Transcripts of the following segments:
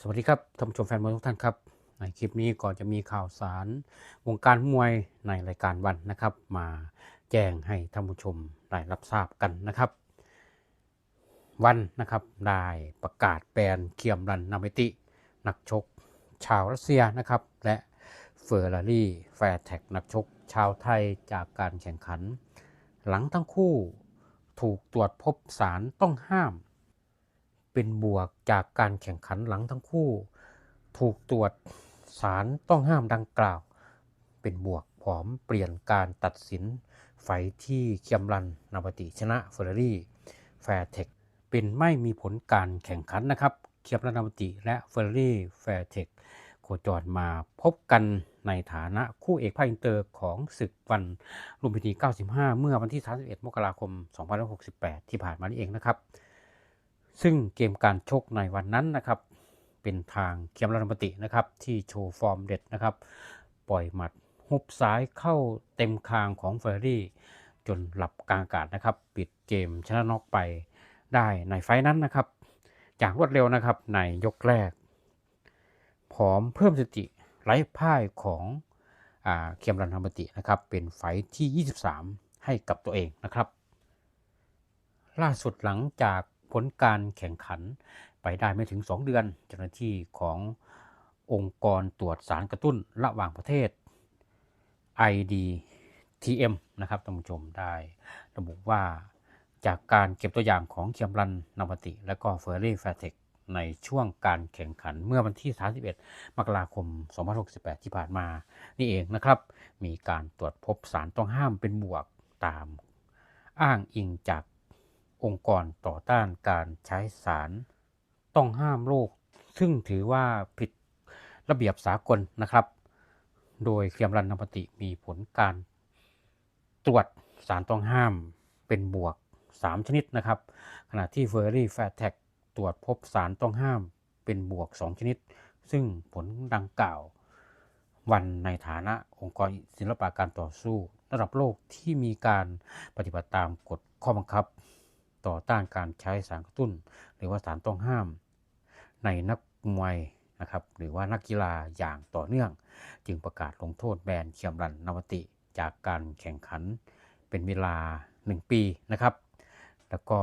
สวัสดีครับท่านผู้ชมแฟนมวยทุกท่านครับ ในคลิปนี้ก็จะมีข่าวสารวงการมวยในรายการวันนะครับ มาแจ้งให้ท่านผู้ชมได้รับทราบกันนะครับ วันนะครับได้ประกาศแบนเคียมรันนามิติ นักชก ชาวรัสเซียนะครับ และเฟอร์รารี่แฟร์แท็กนักชก ชาวไทยจากการแข่งขัน หลังทั้งคู่ถูกตรวจพบสารต้องห้าม เป็นบวกจากการแข่งขันหลังทั้งคู่ ถูกตรวจสารต้องห้ามดังกล่าว เป็นบวกผอมเปลี่ยนการตัดสินไฟที่เคียมรันนาบติชนะเฟอร์รารี่แฟร์เทคเป็นไม่มีผลการแข่งขันนะครับเคียมรันนาบติและเฟอร์รารี่แฟร์เทคโคจรมาพบกันในฐานะคู่เอกภาคอินเตอร์ของศึกวันลุมพินี 95 เมื่อวันที่ 31 มกราคม 2568 ที่ผ่านมานี่เองนะครับ ซึ่งเกมการชกในวันนั้นนะครับ เป็นทางเคียมรันปตินะครับ ที่โชว์ฟอร์มเด็ดนะครับ ปล่อยหมัดฮุบซ้ายเข้าเต็มคางของเฟอร์รี่ จนหลับกลางอากาศนะครับ ปิดเกมชนะน็อกไปได้ในไฟล์นั้นนะครับ อย่างรวดเร็วนะครับในยกแรกพร้อมเพิ่มสติไร้พ่ายของอเคียมรันธรรมตินะครับ เป็นไฟที่ 23 ให้กับตัวเองนะครับ ล่าสุดหลังจาก ผลการแข่งขันไปได้ไม่ถึง 2 เดือน เจ้าหน้าที่ขององค์กรตรวจสารกระตุ้นระหว่างประเทศ IDTM นะครับท่านผู้ชมได้ระบุว่าจากการเก็บตัวอย่างของเคียมรันนามติ และก็เฟอร์รี่แฟร์เทคในช่วงการแข่งขันเมื่อวันที่ 31 มกราคม2068 ที่ผ่านมา นี่เองนะครับ มีการตรวจพบสารต้องห้ามเป็นบวกตาม อ้างอิงจาก องค์กรต่อต้านการใช้สาร ต้องห้ามโลกซึ่งถือว่าผิดระเบียบสากลนะครับ โดยเคลียมรันนปติมีผลการตรวจสารต้องห้ามเป็นบวก 3 ชนิดนะครับ ขณะที่เฟอร์รี่แฟร์แท็กตรวจพบสารต้องห้ามเป็นบวก 2 ชนิด ซึ่งผลดังกล่าว วันในฐานะองค์กรศิลปะการต่อสู้ ระดับโลกที่มีการปฏิบัติตามกฎข้อบังคับ ต่อต้านการใช้สารกระตุ้น หรือว่าสารต้องห้าม ในนักมวยนะครับหรือว่านักกีฬาอย่างต่อเนื่อง จึงประกาศลงโทษแบนเคียมรันนวติ จากการแข่งขันเป็นเวลา 1 ปีนะครับ แล้วก็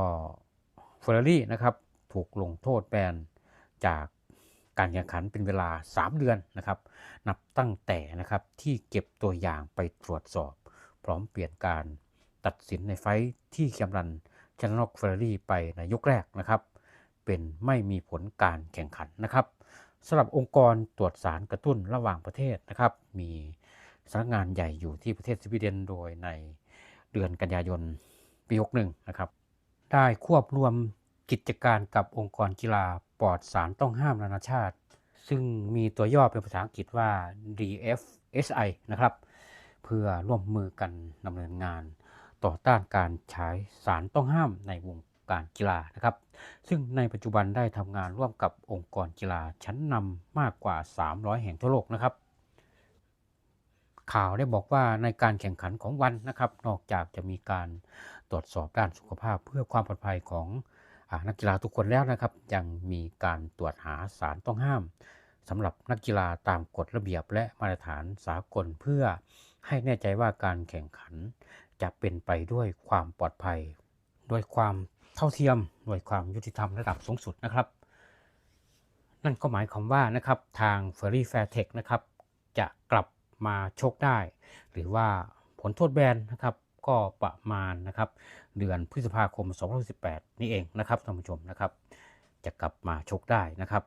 เฟอร์รารี่นะครับถูกลงโทษแบนจากการแข่งขันเป็นเวลา 3 เดือนนะครับ นับตั้งแต่นะครับที่เก็บตัวอย่างไปตรวจสอบ พร้อมเปลี่ยนการตัดสินในไฟที่เคียมรัน ชนะนอกเฟอร์รารี่ไปในยกแรกนะครับ เป็นไม่มีผลการแข่งขันนะครับสำหรับองค์กรตรวจสารกระตุ้นระหว่างประเทศนะครับ มีสำนักงานใหญ่อยู่ที่ประเทศสวีเดนโดยในเดือนกันยายนปี61นะครับ ได้ควบรวมกิจการกับองค์กรกีฬาปลอดสารต้องห้ามนานาชาติ ซึ่งมีตัวย่อเป็นภาษาอังกฤษว่า DFSI นะครับ เพื่อร่วมมือกันดำเนินงาน ต่อต้านการใช้สารต้องห้ามในวงการกีฬานะครับ ซึ่งในปัจจุบันได้ทำงานร่วมกับองค์กรกีฬาชั้นนำมากกว่า 300 แห่งทั่วโลกนะครับ ข่าวได้บอกว่าในการแข่งขันของวันนะครับ นอกจากจะมีการตรวจสอบด้านสุขภาพเพื่อความปลอดภัยของอนักกีฬาทุกคนแล้วนะครับ ยังมีการตรวจหาสารต้องห้ามสำหรับนักกีฬาตามกฎระเบียบและมาตรฐานสากลเพื่อให้แน่ใจว่าการแข่งขัน จะเป็นไปด้วยความปลอดภัย ด้วยความเท่าเทียมด้วยความยุติธรรมระดับสูงสุดนะครับ นั่นก็หมายความว่านะครับทาง f e r r y Fairtech นะครับจะกลับมาชกได้ หรือว่าผลโทษแบนนะครับก็ประมาณนะครับเดือนพฤษภาคม 2018 นี่เองนะครับท่านผู้ชมนะครับ จะกลับมาชกได้นะครับ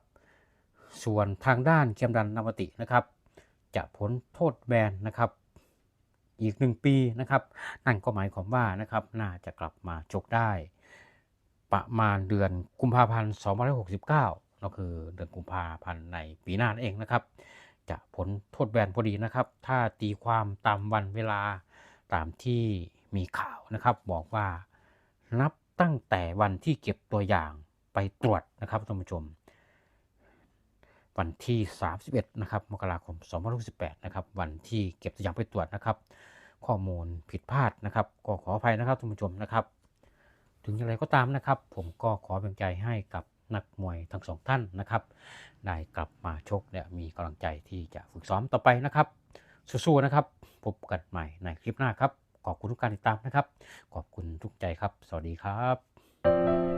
ส่วนทางด้านเคมรันนวตินะครับ จะพ้นโทษแบนนะครับ อีกหนึ่งปีนะครับ นั่นก็หมายความว่านะครับน่าจะกลับมาชกได้ ประมาณเดือนกุมภาพันธ์2569 ก็คือเดือนกุมภาพันธ์ในปีหน้านั่นเองนะครับ จะพ้นโทษแบนพอดีนะครับ ถ้าตีความตามวันเวลาตามที่มีข่าวนะครับ บอกว่านับตั้งแต่วันที่เก็บตัวอย่างไปตรวจนะครับท่านผู้ชม วันที่ 31 นะครับ มกราคม2068 นะครับ วันที่เก็บตัวอย่างไปตรวจนะครับ ข้อมูลผิดพลาดนะครับ ก็ขออภัยนะครับท่านผู้ชมนะครับ ถึงอย่างไรก็ตามนะครับ ผมก็ขอเป็นใจให้กับนักมวยทั้งสองท่านนะครับ ได้กลับมาชกเนี่ยมีกำลังใจที่จะฝึกซ้อมต่อไปนะครับ สู้ๆนะครับ พบกันใหม่ในคลิปหน้าครับ ขอบคุณทุกการติดตามนะครับ ขอบคุณทุกใจครับ สวัสดีครับ